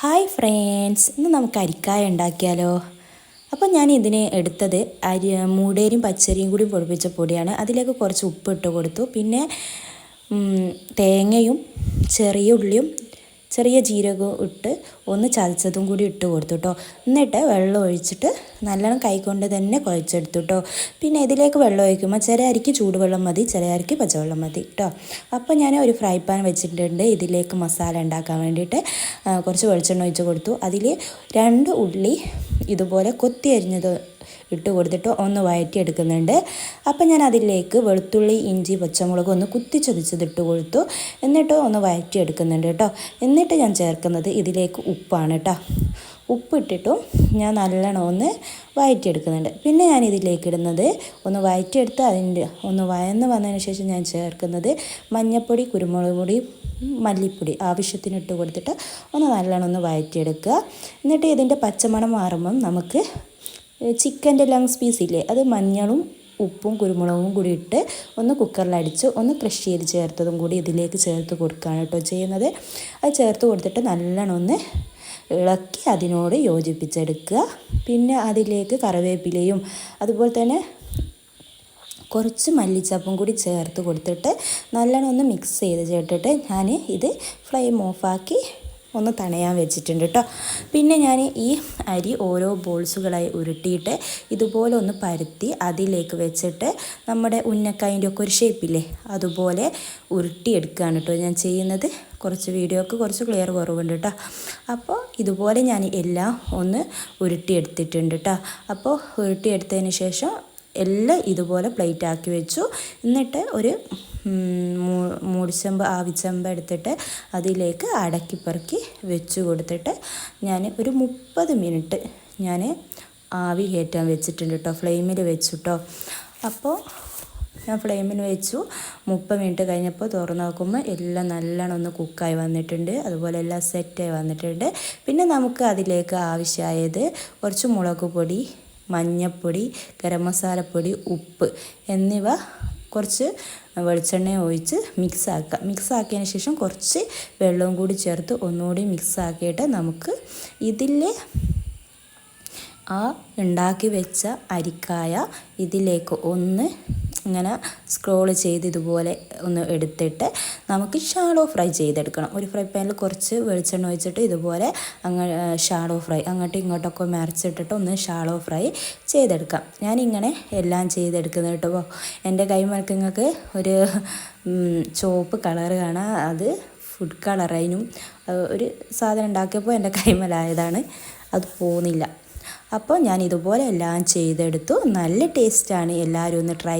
Hi friends ഇന്ന് നമുക്ക് അരിക്കായ ഉണ്ടാക്കിയാലോ? അപ്പോൾ ഞാൻ ഇതിനെ എടുത്തത് അരി മൂടേരിയും പച്ചരിയും കൂടി പൊടിപ്പിച്ച പൊടിയാണ്. അതിലേക്ക് കുറച്ച് ഉപ്പ് ഇട്ട് കൊടുത്തു. പിന്നെ തേങ്ങയും ചെറിയ ഉള്ളിയും ചെറിയ ജീരകവും ഇട്ട് ഒന്ന് ചതച്ചതും കൂടി ഇട്ട് കൊടുത്തു കേട്ടോ എന്നിട്ട് വെള്ളം ഒഴിച്ചിട്ട് നല്ലോണം കൈകൊണ്ട് തന്നെ കുഴച്ചെടുത്തു കേട്ടോ പിന്നെ ഇതിലേക്ക് വെള്ളം ഒഴിക്കുമ്പോൾ ചില അരിക്ക് ചൂടുവെള്ളം മതി ചില അരിക്ക് പച്ചവെള്ളം മതി കേട്ടോ അപ്പോൾ ഞാൻ ഒരു ഫ്രൈ പാൻ വെച്ചിട്ടുണ്ട്. ഇതിലേക്ക് മസാല ഉണ്ടാക്കാൻ വേണ്ടിയിട്ട് കുറച്ച് വെളിച്ചെണ്ണ ഒഴിച്ച് കൊടുത്തു. അതിൽ രണ്ട് ഉള്ളി ഇതുപോലെ കൊത്തി അരിഞ്ഞത് ഇട്ട് കൊടുത്തിട്ട് ഒന്ന് വഴറ്റിയെടുക്കുന്നുണ്ട് അപ്പം ഞാൻ അതിലേക്ക് വെളുത്തുള്ളി ഇഞ്ചി പച്ചമുളക് ഒന്ന് കുത്തിച്ചൊതിച്ചത് ഇട്ട് കൊടുത്തു. എന്നിട്ട് ഒന്ന് വഴറ്റിയെടുക്കുന്നുണ്ട് കേട്ടോ. എന്നിട്ട് ഞാൻ ചേർക്കുന്നത് ഇതിലേക്ക് ഉപ്പാണ് കേട്ടോ. ഉപ്പിട്ടിട്ടും ഞാൻ നല്ലോണം ഒന്ന് വഴറ്റിയെടുക്കുന്നുണ്ട് പിന്നെ ഞാൻ ഇതിലേക്ക് ഇടുന്നത് ഒന്ന് വഴറ്റിയെടുത്ത് അതിന്റെ ഒന്ന് വയന്ന് വന്നതിന് ശേഷം ഞാൻ ചേർക്കുന്നത് മഞ്ഞൾപ്പൊടി കുരുമുളക് പൊടി മല്ലിപ്പൊടി ആവശ്യത്തിന് ഇട്ട് കൊടുത്തിട്ട് ഒന്ന് നല്ലോണം ഒന്ന് വഴറ്റിയെടുക്കുക എന്നിട്ട് ഇതിന്റെ പച്ചമണം മാറുമ്പം നമുക്ക് ചിക്കന്റെ ലങ്സ് പീസ് ഇല്ലേ? അത് മഞ്ഞളും ഉപ്പും കുരുമുളകും കൂടി ഇട്ട് ഒന്ന് കുക്കറിൽ കുക്കറിലടിച്ച് ഒന്ന് ക്രഷ് ചെയ്ത് ചേർത്തതും കൂടി ഇതിലേക്ക് ചേർത്ത് കൊടുക്കുകയാണ് കേട്ടോ ചെയ്യുന്നത്. അത് ചേർത്ത് കൊടുത്തിട്ട് നല്ലോണം ഒന്ന് ഇളക്കി അതിനോട് യോജിപ്പിച്ചെടുക്കുക. പിന്നെ അതിലേക്ക് കറിവേപ്പിലയും അതുപോലെ തന്നെ കുറച്ച് മല്ലിച്ചപ്പും കൂടി ചേർത്ത് കൊടുത്തിട്ട് നല്ലോണം ഒന്ന് മിക്സ് ചെയ്ത് ചേർത്തിട്ട് ഞാൻ ഇത് ഫ്ലെയിം ഓഫാക്കി ഒന്ന് തണയാൻ വെച്ചിട്ടുണ്ട് കേട്ടോ പിന്നെ ഞാൻ ഈ അരി ഓരോ ബോൾസുകളായി ഉരുട്ടിയിട്ട് ഇതുപോലെ ഒന്ന് പരത്തി അതിലേക്ക് വെച്ചിട്ട് നമ്മുടെ ഉന്നക്കായന്റെ ഒക്കെ ഒരു ഷേപ്പില്ലേ അതുപോലെ ഉരുട്ടിയെടുക്കുകയാണ് കേട്ടോ ഞാൻ ചെയ്യുന്നത്. കുറച്ച് വീഡിയോക്ക് കുറച്ച് ക്ലിയർ കുറവുണ്ട് കേട്ടോ അപ്പോൾ ഇതുപോലെ ഞാൻ എല്ലാം ഒന്ന് ഉരുട്ടിയെടുത്തിട്ടുണ്ട് കേട്ടോ അപ്പോൾ ഉരുട്ടിയെടുത്തതിന് ശേഷം എല്ലാം ഇതുപോലെ പ്ലേറ്റ് ആക്കി വെച്ചു. എന്നിട്ട് ഒരു മൂടിച്ചമ്പ് ആവിച്ചമ്പ് എടുത്തിട്ട് അതിലേക്ക് അടക്കിപ്പറക്കി വെച്ച് കൊടുത്തിട്ട് ഞാൻ ഒരു മുപ്പത് മിനിറ്റ് ഞാൻ ആവി കയറ്റാൻ വെച്ചിട്ടുണ്ട് കേട്ടോ ഫ്ലെയിമിൽ വെച്ചു കേട്ടോ. അപ്പോൾ ഞാൻ ഫ്ലെയിമിൽ വെച്ചു. മുപ്പത് മിനിറ്റ് കഴിഞ്ഞപ്പോൾ തുറന്ന് നോക്കുമ്പോൾ എല്ലാം നല്ലോണം ഒന്ന് കുക്കായി വന്നിട്ടുണ്ട്. അതുപോലെ എല്ലാം സെറ്റായി വന്നിട്ടുണ്ട്. പിന്നെ നമുക്ക് അതിലേക്ക് ആവശ്യമായത് കുറച്ച് മുളക് പൊടി മഞ്ഞൾപ്പൊടി ഗരം മസാലപ്പൊടി ഉപ്പ് എന്നിവ കുറച്ച് വെളിച്ചെണ്ണ ഒഴിച്ച് മിക്സാക്കുക മിക്സ് ആക്കിയതിന് ശേഷം കുറച്ച് വെള്ളവും കൂടി ചേർത്ത് ഒന്നുകൂടി മിക്സാക്കിയിട്ട് നമുക്ക് ഇതിൽ ആ ഉണ്ടാക്കി വെച്ച അരിക്കായ ഇതിലേക്ക് ഒന്ന് ഇങ്ങനെ സ്ക്രോൾ ചെയ്ത് ഇതുപോലെ ഒന്ന് എടുത്തിട്ട് നമുക്ക് ഷാളോ ഫ്രൈ ചെയ്തെടുക്കണം. ഒരു ഫ്രൈ പാനിൽ കുറച്ച് വെളിച്ചെണ്ണ ഒഴിച്ചിട്ട് ഇതുപോലെ അങ്ങ് ഷാളോ ഫ്രൈ അങ്ങോട്ടും ഇങ്ങോട്ടൊക്കെ മരച്ചിട്ടിട്ട് ഒന്ന് ഷാളോ ഫ്രൈ ചെയ്തെടുക്കാം. ഞാനിങ്ങനെ എല്ലാം ചെയ്തെടുക്കുന്നത് കേട്ടോ. എന്റെ കൈമലക്കങ്ങൾക്ക് ഒരു ചുവപ്പ് കളർ കാണാം. അത് ഫുഡ് കളറതിനും ഒരു സാധനം ഉണ്ടാക്കിയപ്പോൾ എന്റെ കൈമലായതാണ് അത് പോകുന്നില്ല അപ്പോൾ ഞാൻ ഇതുപോലെ എല്ലാം ചെയ്തെടുത്തു. നല്ല ടേസ്റ്റാണ് എല്ലാവരും ഒന്ന് ട്രൈ